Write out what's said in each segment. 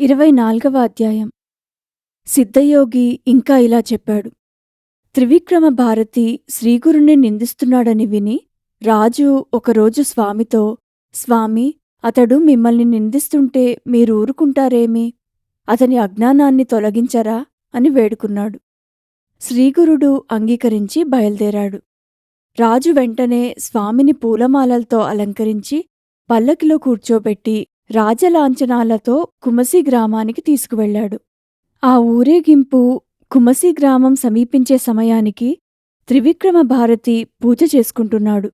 ఇరవై నాల్గవ అధ్యాయం. సిద్ధయోగి ఇంకా ఇలా చెప్పాడు. త్రివిక్రమ భారతి శ్రీగురుణ్ణి నిందిస్తున్నాడని విని రాజు ఒకరోజు స్వామితో స్వామి అతడు మిమ్మల్ని నిందిస్తుంటే మీరు ఊరుకుంటారేమి? అతని అజ్ఞానాన్ని తొలగించరా? అని వేడుకున్నాడు. శ్రీగురుడు అంగీకరించి బయల్దేరాడు. రాజు వెంటనే స్వామిని పూలమాలలతో అలంకరించి పల్లకిలో కూర్చోబెట్టి రాజలాంఛనాలతో కుమసి గ్రామానికి తీసుకువెళ్ళాడు. ఆ ఊరేగింపు కుమసి గ్రామం సమీపించే సమయానికి త్రివిక్రమ భారతి పూజ చేసుకుంటున్నాడు.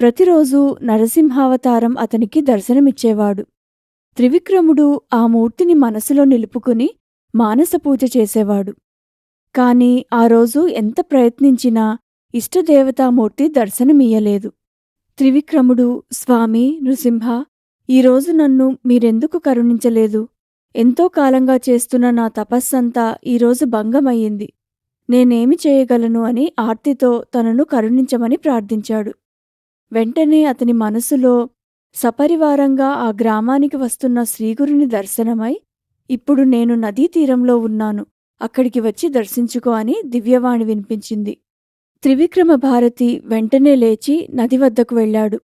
ప్రతిరోజూ నరసింహావతారం అతనికి దర్శనమిచ్చేవాడు. త్రివిక్రముడు ఆ మూర్తిని మనసులో నిలుపుకుని మానసపూజ చేసేవాడు. కాని ఆ రోజు ఎంత ప్రయత్నించినా ఇష్టదేవతామూర్తి దర్శనమియ్యలేదు. త్రివిక్రముడు స్వామి నృసింహ ఈరోజు నన్ను మీరెందుకు కరుణించలేదు? ఎంతో కాలంగా చేస్తున్న నా తపస్సంతా ఈరోజు భంగమయ్యింది. నేనేమి చేయగలను అని ఆర్తితో తనను కరుణించమని ప్రార్థించాడు. వెంటనే అతని మనసులో సపరివారంగా ఆ గ్రామానికి వస్తున్న శ్రీగురుని దర్శనమై ఇప్పుడు నేను నదీ తీరంలో ఉన్నాను. అక్కడికి వచ్చి దర్శించుకో అని దివ్యవాణి వినిపించింది. త్రివిక్రమ భారతి వెంటనే లేచి నది వద్దకు వెళ్ళాడు.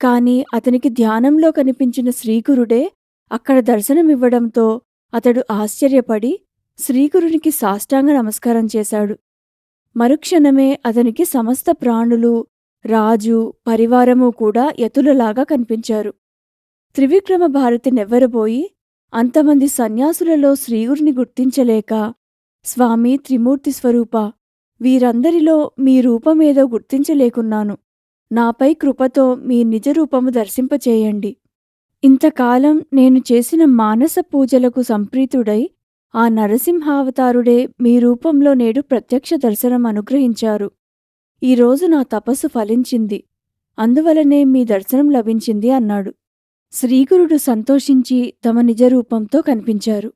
కాని అతనికి ధ్యానంలో కనిపించిన శ్రీగురుడే అక్కడ దర్శనమివ్వడంతో అతడు ఆశ్చర్యపడి శ్రీగురునికి సాష్టాంగ నమస్కారం చేశాడు. మరుక్షణమే అతనికి సమస్త ప్రాణులు రాజు పరివారము కూడా యతులలాగా కనిపించారు. త్రివిక్రమ భారతి నెవ్వరబోయి అంతమంది సన్యాసులలో శ్రీగురిని గుర్తించలేక స్వామి త్రిమూర్తి స్వరూప వీరందరిలో మీ రూపమేదో గుర్తించలేకున్నాను. నాపై కృపతో మీ నిజరూపము దర్శింపచేయండి. ఇంతకాలం నేను చేసిన మానస పూజలకు సంప్రీతుడై ఆ నరసింహావతారుడే మీ రూపంలో నేడు ప్రత్యక్ష దర్శనం అనుగ్రహించారు. ఈరోజు నా తపస్సు ఫలించింది. అందువలనే మీ దర్శనం లభించింది అన్నాడు. శ్రీగురుడు సంతోషించి తమ నిజరూపంతో కనిపించారు.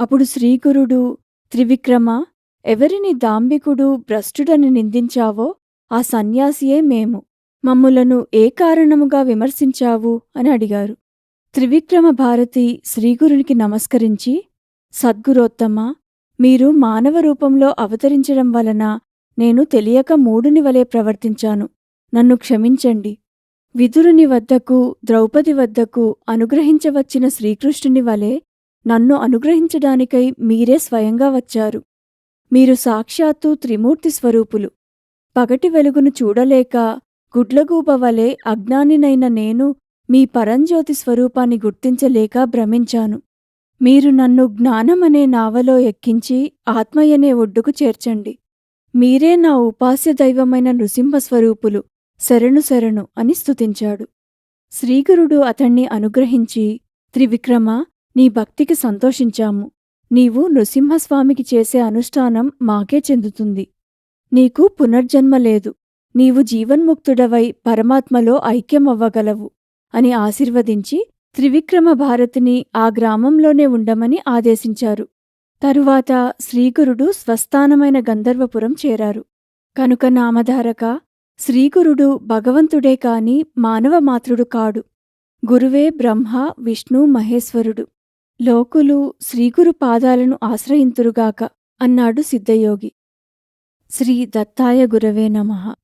అప్పుడు శ్రీగురుడు త్రివిక్రమ ఎవరిని దాంబికుడు భ్రష్టుడని నిందించావో ఆ సన్యాసియే మేము. మమ్ములను ఏ కారణముగా విమర్శించావు? అని అడిగారు. త్రివిక్రమ భారతి శ్రీగురునికి నమస్కరించి సద్గురోత్తమ మీరు మానవ రూపంలో అవతరించడం వలన నేను తెలియక మూడుని వలె ప్రవర్తించాను. నన్ను క్షమించండి. విదురుని వద్దకు ద్రౌపది వద్దకు అనుగ్రహించవచ్చిన శ్రీకృష్ణుని వలె నన్ను అనుగ్రహించడానికై మీరే స్వయంగా వచ్చారు. మీరు సాక్షాత్తు త్రిమూర్తి స్వరూపులు. పగటి వెలుగును చూడలేక గుడ్లగూబ వలె అజ్ఞానినైన నేను మీ పరంజ్యోతి స్వరూపాన్ని గుర్తించలేక భ్రమించాను. మీరు నన్ను జ్ఞానమనే నావలో ఎక్కించి ఆత్మయనే ఒడ్డుకు చేర్చండి. మీరే నా ఉపాస్య దైవమైన నృసింహస్వరూపులు శరణు శరణు అని స్తుతించాడు. శ్రీగురుడు అతణ్ణి అనుగ్రహించి త్రివిక్రమ నీ భక్తికి సంతోషించాము. నీవు నృసింహస్వామికి చేసే అనుష్ఠానం మాకే చెందుతుంది. నీకు పునర్జన్మ లేదు. నీవు జీవన్ముక్తుడవై పరమాత్మలో ఐక్యమవ్వగలవు అని ఆశీర్వదించి త్రివిక్రమ భారతిని ఆ గ్రామంలోనే ఉండమని ఆదేశించారు. తరువాత శ్రీగురుడు స్వస్థానమైన గంధర్వపురం చేరారు. కనుక నామధారక శ్రీగురుడు భగవంతుడే కాని మానవమాత్రుడు కాడు. గురువే బ్రహ్మ విష్ణు మహేశ్వరుడు. లోకులు శ్రీగురు పాదాలను ఆశ్రయింతురుగాక అన్నాడు సిద్ధయోగి. శ్రీ దత్తాయ గురవే నమః.